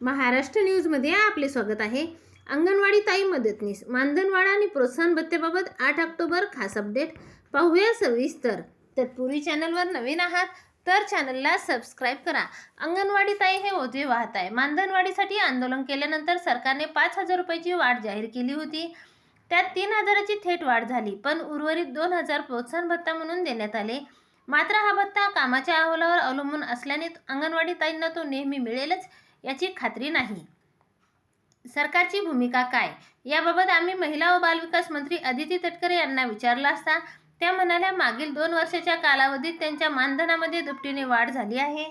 महाराष्ट्र न्यूजमध्ये आपले स्वागत आहे. अंगणवाडी ताई मदतनीस मानधनवाडा आणि प्रोत्साहन भत्त्याबाबत आठ ऑक्टोबर खास अपडेट पाहूया सविस्तर. तत्पूर्वी चॅनलवर नवीन आहात तर चॅनलला सबस्क्राईब करा. अंगणवाडी ताई हे ओझे वाहत आहे. मानधनवाडीसाठी आंदोलन केल्यानंतर सरकारने पाच हजार रुपयाची वाढ जाहीर केली होती. त्यात तीन हजाराची थेट वाढ झाली पण उर्वरित दोन हजार प्रोत्साहन भत्ता म्हणून देण्यात आले. मात्र हा भत्ता कामाच्या अहवालावर अवलंबून असल्याने अंगणवाडी ताईंना तो नेहमी मिळेलच. याची खात्री नाही. सरकारची भूमिका काय? याबाबत आम्ही महिला व बालविकास मंत्री अदिती तटकरे यांना विचारला असता त्या म्हणाल्या मागील दोन वर्षाच्या कालावधीत त्यांच्या मानधनामध्ये दुपटीने वाढ झाली आहे.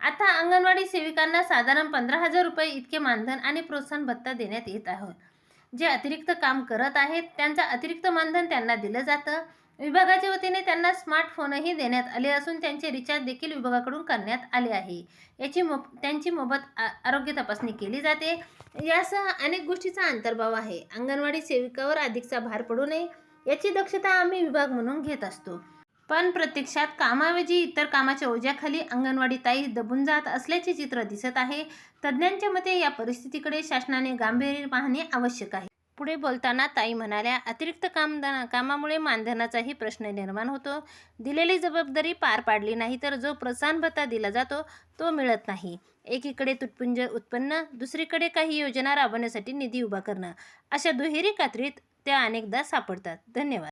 आता अंगणवाडी सेविकांना साधारण पंधरा हजार रुपये इतके मानधन आणि प्रोत्साहन भत्ता देण्यात येत आहोत जे अतिरिक्त काम करत आहेत त्यांचा अतिरिक्त मानधन त्यांना दिलं जातं. विभागाच्या वतीने त्यांना स्मार्टफोनही देण्यात आले असून त्यांचे रिचार्ज देखील विभागाकडून करण्यात आले आहे. याची मोफ त्यांची मोफत आ- आरोग्य तपासणी केली जाते. यासह अनेक गोष्टीचा अंतर्भाव आहे. अंगणवाडी सेविकावर अधिकचा भार पडू नये याची दक्षता आम्ही विभाग म्हणून घेत असतो. पण प्रत्यक्षात कामाऐवजी इतर कामाच्या ओझ्याखाली अंगणवाडी ताई दबून जात असल्याचे चित्र दिसत आहे. तज्ज्ञांच्या मते या परिस्थितीकडे शासनाने गांभीर्य पाहणे आवश्यक आहे. पुढे बोलताना ताई म्हणाल्या अतिरिक्त कामदाना कामामुळे मानधनाचाही प्रश्न निर्माण होतो. दिलेली जबाबदारी पार पाडली नाही तर जो प्रोत्साहन भत्ता दिला जातो तो मिळत नाही. एकीकडे तुटपुंज उत्पन्न दुसरीकडे काही योजना राबवण्यासाठी निधी उभा करणं. अशा दुहेरी कात्रीत त्या अनेकदा सापडतात. धन्यवाद.